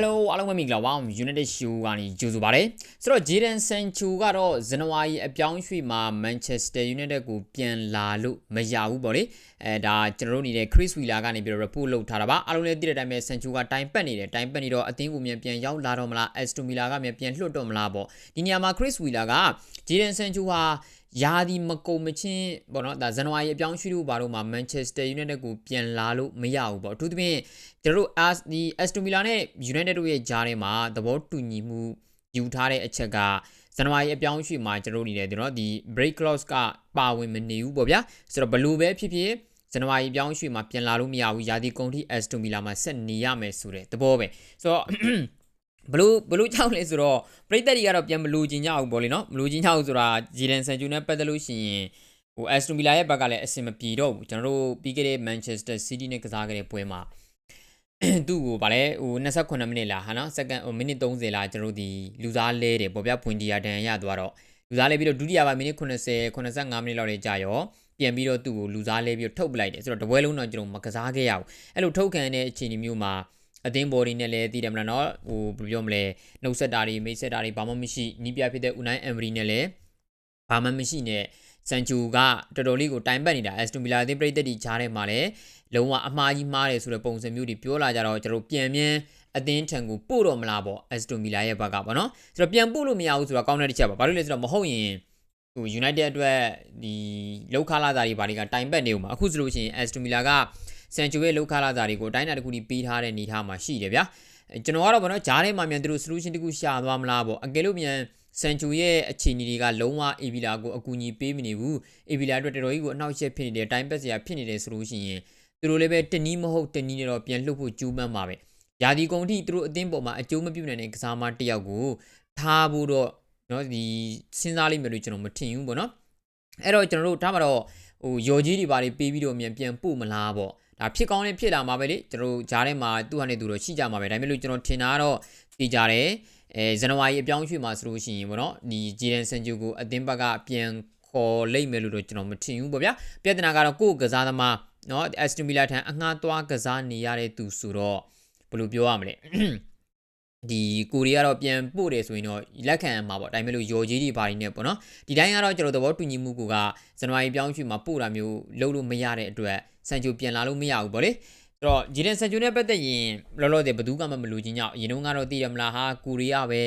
Hello အားလုံးပဲမင်္ဂလာပါ United Show ကနေကြိုဆိုပါရစေဆိုတော့ Jadon Sancho ကတော့ဇန်နဝါရီအပြောင်းရွှေ့မှာ Manchester United ကိုပြန်လာလို့မရဘူးပေါ့လေအဲဒါကျွန်တော်တို့နေတဲ့ Chris Wheeler ကနေပြီးတော့ report လုပ်ထားတာပါအားလုံးလည်းသိတဲ့အတိုင်းပဲ Sancho ကတိုင်ပတ်နေတယ်တိုင်ပတ်နေတော့အသင်းကိုမြန်ပြန်ရောက်လာတော့မလား Aston Villa ကမြန်ပြန်လွှတ်တော့မလားပေါ့ဒီနေရာမှာ Chris Wheeler က Jadon Sancho ဟာ ယာဒီမကုံမချင်းပေါ့နော်ဒါဇန်နဝါရီအပြောင်းရွှေ့လို့ပါတော့မှာ Manchester United ကိုပြန်လာလို့မရဘူးပေါ့အထူးသဖြင့်ကျွန်တော်တို့ as ဒီ Aston Villa နဲ့ United တို့ရဲ့ဂျားထဲမှာသဘောတူညီမှုယူထားတဲ့အချက်ကဇန်နဝါရီအပြောင်းရွှေ့မှာကျွန်တော်တို့နေတယ်ဒီနော်ဒီ break clause ကပါဝင်မနေဘူးပေါ့ဗျာဆိုတော့ဘလို့ပဲဖြစ်ဖြစ်ဇန်နဝါရီပြောင်းရွှေ့မှာပြန်လာလို့မရဘူးယာဒီကုန်ထိ Aston Villa မှာဆက်နေရမယ်ဆိုတဲ့သဘောပဲဆိုတော့ ဘလို့ဘလို့ကြောက်လဲဆိုတော့ပရိသတ်တွေကတော့ပြန်မလူချင်ကြဘူးပေါ့လေနော်မလူချင်ကြဘူးဆိုတာဂျီဒန်ဆန်ဂျူနဲ့ပတ်သက်လို့ရှိရင်ဟို Aston Villa ရဲ့ဘက်ကလည်းအဆင်မပြေတော့ဘူးကျွန်တော်တို့ပြီးခဲ့တဲ့ Manchester City နဲ့ကစားခဲ့တဲ့ပွဲမှာသူ့ကိုဗာလဲဟို28မိနစ်လားဟာနော်စက္ကန့်ဟိုမိနစ်30လားကျွန်တော်တို့ဒီလူစားလဲတယ်ပေါ့ဗျာဖွင်ဒီယာဒန်ရသွားတော့လူစားလဲပြီးတော့ဒုတိယပိုင်းမိနစ်80 85မိနစ်လောက်လေးကြာရောပြန်ပြီးတော့သူ့ကိုလူစားလဲပြီးတော့ထုတ်ပလိုက်တယ်ဆိုတော့တပွဲလုံးတော့ကျွန်တော်မကစားခဲ့ရဘူးအဲ့လိုထုတ်ခံတဲ့အခြေအနေမျိုးမှာ အသင်းဘော်ဒီနဲ့လည်းတည်တယ်မလားနော်ဟိုဘယ်လိုပြောမလဲနှုတ်ဆက်တာတွေမိတ်ဆက်တာတွေဘာမှမရှိနီးပြဖြစ်တဲ့ Unai Emery နဲ့လည်းဘာမှမရှိနဲ့ဆန်ချူကတော်တော်လေးကိုတိုင်ပတ်နေတာ Aston Villa အသင်းပြည်သက်တီချားထဲမှာလည်းလုံးဝအမှားကြီးမှားတယ်ဆိုတဲ့ပုံစံမျိုးတွေပြောလာကြတော့ကျွန်တော်ပြန်ပြန်အသင်းထံကိုပို့တော့မလားပေါ့ Aston Villa ရဲ့ဘက်ကပေါ့နော်ဆိုတော့ပြန်ပို့လို့မရဘူးဆိုတော့ကောင်းတဲ့တစ်ချက်ပါဘာလို့လဲဆိုတော့မဟုတ်ရင်ဟို United အတွက်ဒီလောက်ခလာသားတွေဘာတွေကတိုင်ပတ်နေဦးမှာအခုဆိုလို့ရှိရင် Aston Villa က ဆန်ချူရဲ့လောက်ခလာသားတွေကိုအတိုင်းအတာတစ်ခုဒီပေးထားတဲ့အနေအထားမှာရှိတယ်ဗျာကျွန်တော်ကတော့ဗောနော်ဂျားထဲမှာမြန်သူတို့ solution တခုရှာသွားမလားပေါ့အကယ်လို့မြန်ဆန်ချူရဲ့အခြေအနေတွေကလုံးဝအေဗီလာကိုအကူအညီပေးမနေဘူးအေဗီလာအတွက်တော်တော်ကြီးကိုအနှောက်အယှက်ဖြစ်နေတယ်တိုင်ပတ်စရာဖြစ်နေတယ်ဆိုလို့ရှိရင်သူတို့လည်းပဲတနည်းမဟုတ်တနည်းနဲ့တော့ပြန်လှုပ်ဖို့ကြိုးပမ်းပါပဲယာဒီကုံထိသူတို့အသင်းပေါ်မှာအကျိုးမပြုနိုင်တဲ့ကစားမတစ်ယောက်ကိုထားဖို့တော့เนาะဒီစဉ်းစားလိမ့်မယ်လို့ကျွန်တော်မထင်ဘူးပေါ့နော်အဲ့တော့ကျွန်တော်တို့ဒါမှတော့ဟိုယော်ကြီးတွေပါတွေပေးပြီးတော့မြန်ပြန်ပို့မလားပေါ့ ဒါဖြစ်ကောင်းနဲ့ဖြစ်လာမှာပဲလေကျွန်တော်ဂျားထဲမှာသူ့ဟာနေသူတော့ရှိကြမှာပဲဒါပေမဲ့လို့ကျွန်တော်ထင်တာကတော့သိကြတယ်အဲဇန်နဝါရီအပြောင်းရွှေ့မှာဆိုလို့ရှိရင်ပေါ့နော်ဒီဂျီဒန်ဆန်ဂျူကိုအသင်းဘက်ကပြန်ခေါ်လိမ့်မယ်လို့တော့ကျွန်တော်မထင်ဘူးပေါ့ဗျာပြဿနာကတော့ကိုယ့်ကစားသမားနော်အက်စတူမီလာထံအငှားသွားကစားနေရတဲ့သူဆိုတော့ဘယ်လိုပြောရမလဲ ဒီကိုရီကတော့ပြန်ပို့တယ်ဆိုရင်တော့လက်ခံမှာပေါ့ဒါပေမဲ့လို့ယော်ကြီးတွေဘာတွေနဲ့ပေါ့နော်ဒီတိုင်းကတော့ကျွန်တော်သဘောတူညီမှုကဇန်နဝါရီပြောင်းရွှေ့မှာပို့တာမျိုးလုပ်လို့မရတဲ့အတွက်ဆန်ဂျိုပြန်လာလို့မရဘူးပေါ့လေအဲ့တော့ဂျီဒန်ဆန်ဂျိုနဲ့ပတ်သက်ရင်လောလောဆယ်ဘယ်သူမှမလူချင်းကြောက်အရင်တုန်းကတော့သိရမလားဟာကိုရီးယားပဲ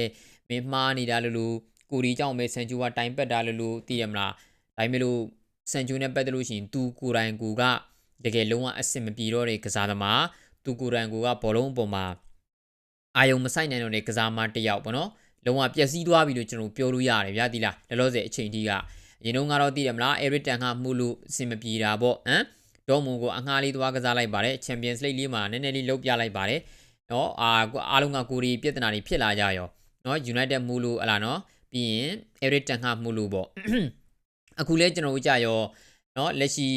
မင်းမှားနေတာလို့လို့ကိုရီးကြောင့်ပဲဆန်ဂျိုကတိုင်ပတ်တာလို့လို့သိရမလားဒါပေမဲ့လို့ဆန်ဂျိုနဲ့ပတ်သက်လို့ရှိရင်သူကိုယ်တိုင်ကိုကတကယ်လုံးဝအဆင်မပြေတော့တဲ့ကစားသမားသူကိုယ်တိုင်ကိုကဘောလုံးအပေါ်မှာ အာယုံမဆိုင်နိုင်တော့တဲ့ကစားမတယောက်ပေါ့နော်လုံးဝပျက်စီးသွားပြီလို့ကျွန်တော်ပြောလို့ရတယ်ဗျာဒီလားလောလောဆယ်အချိန်ကြီးကအရင်တုန်းကတော့သိတယ်မလားအဲရစ်တန်ကမှုလို့အဆင်မပြေတာပေါ့ဟမ်ဒေါ်မွန်ကိုအငှားလေးသွားကစားလိုက်ပါတယ်ချန်ပီယံစ်လိဂ်လေးမှာနည်းနည်းလေးလှုပ်ပြလိုက်ပါတယ်နော်အာအားလုံးကကိုရီပြဿနာတွေဖြစ်လာကြရောနော် United မှုလို့ဟလာနော်ပြီးရင် Eric Ten Hag မှုလို့ပေါ့အခုလဲကျွန်တော်တို့ကြာရောနော်လက်ရှိ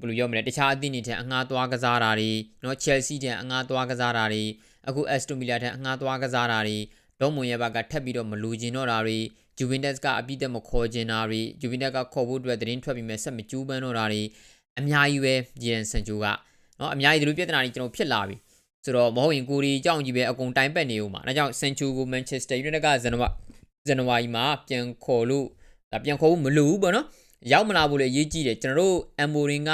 ဘယ်လိုပြောမလဲတခြားအသင်းတွေထက်အငှားသွားကစားတာတွေနော် Chelsea ထက်အငှားသွားကစားတာတွေ အခု Aston Villa ထံအငှားသွားကစားတာတွေဒေါမွန်ရဲ့ဘက်ကထပ်ပြီးတော့မလူကျင်တော့တာတွေ Juventus ကအပြည့်တက်မခေါ်ကျင်တာတွေ Juventus ကခေါ်ဖို့အတွက်သတင်းထွက်ပြီးမဲ့ဆက်မကျူးပန်းတော့တာတွေအများကြီးပဲဂျီရန်ဆန်ဂျိုကနော်အများကြီးဒီလိုပြဿနာတွေကျွန်တော်ဖြစ်လာပြီဆိုတော့မဟုတ်ရင်ကိုရီကြောင့်ကြီးပဲအကုန်တိုင်ပတ်နေဦးမှာဒါကြောင့်ဆန်ဂျိုကို Manchester United ကဇန်နဝါဇန်နဝါရီမှာပြန်ခေါ်လို့ဒါပြန်ခေါ်ဖို့မလိုဘူးပေါ့နော်ရောက်မလာဘူးလေအရေးကြီးတယ်ကျွန်တော်တို့အမ်မိုရင်က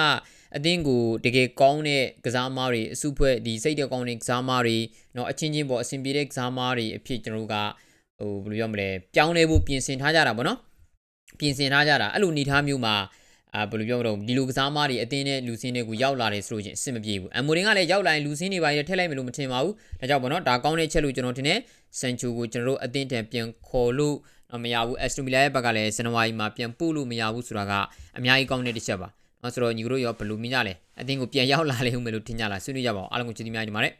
အသင်းကိုတကယ်ကောင်းတဲ့ကစားမားတွေအစုဖွဲ့ဒီစိတ်တကောင်းတဲ့ကစားမားတွေเนาะအချင်းချင်းပေါ်အဆင်ပြေတဲ့ကစားမားတွေအဖြစ်ကျွန်တော်တို့ကဟိုဘယ်လိုပြောမလဲပြောင်းလဲဖို့ပြင်ဆင်ထားကြတာပေါ့နော်ပြင်ဆင်ထားကြတာအဲ့လိုအနေထားမျိုးမှာအာဘယ်လိုပြောမလို့ဒီလိုကစားမားတွေအတင်းနဲ့လူစင်းတွေကိုရောက်လာတယ်ဆိုလို့ချင်းအဆင်မပြေဘူးအမိုရင်ကလည်းရောက်လာရင်လူစင်းတွေပါရထည့်လိုက်မယ်လို့မထင်ပါဘူးဒါကြောင့်ပေါ့နော်ဒါကောင်းတဲ့ချက်လို့ကျွန်တော်ထင်တယ်ဆန်ချိုကိုကျွန်တော်တို့အတင်းတန်ပြန်ခေါ်လို့မရဘူးအက်စတိုမီလာရဲ့ဘက်ကလည်းဇန်နဝါရီမှာပြန်ပို့လို့မရဘူးဆိုတာကအများကြီးကောင်းတဲ့တစ်ချက်ပါနော် ဆိုတော့ညီတို့ရောဘယ်လိုမြင်ကြလဲအတင်းကိုပြန်ရောက်လာလိမ့်ဦးမယ်လို့ထင်ကြလားဆွေးနွေးကြပါဦးအားလုံးကိုကျေးဇူးများတင်ပါတယ်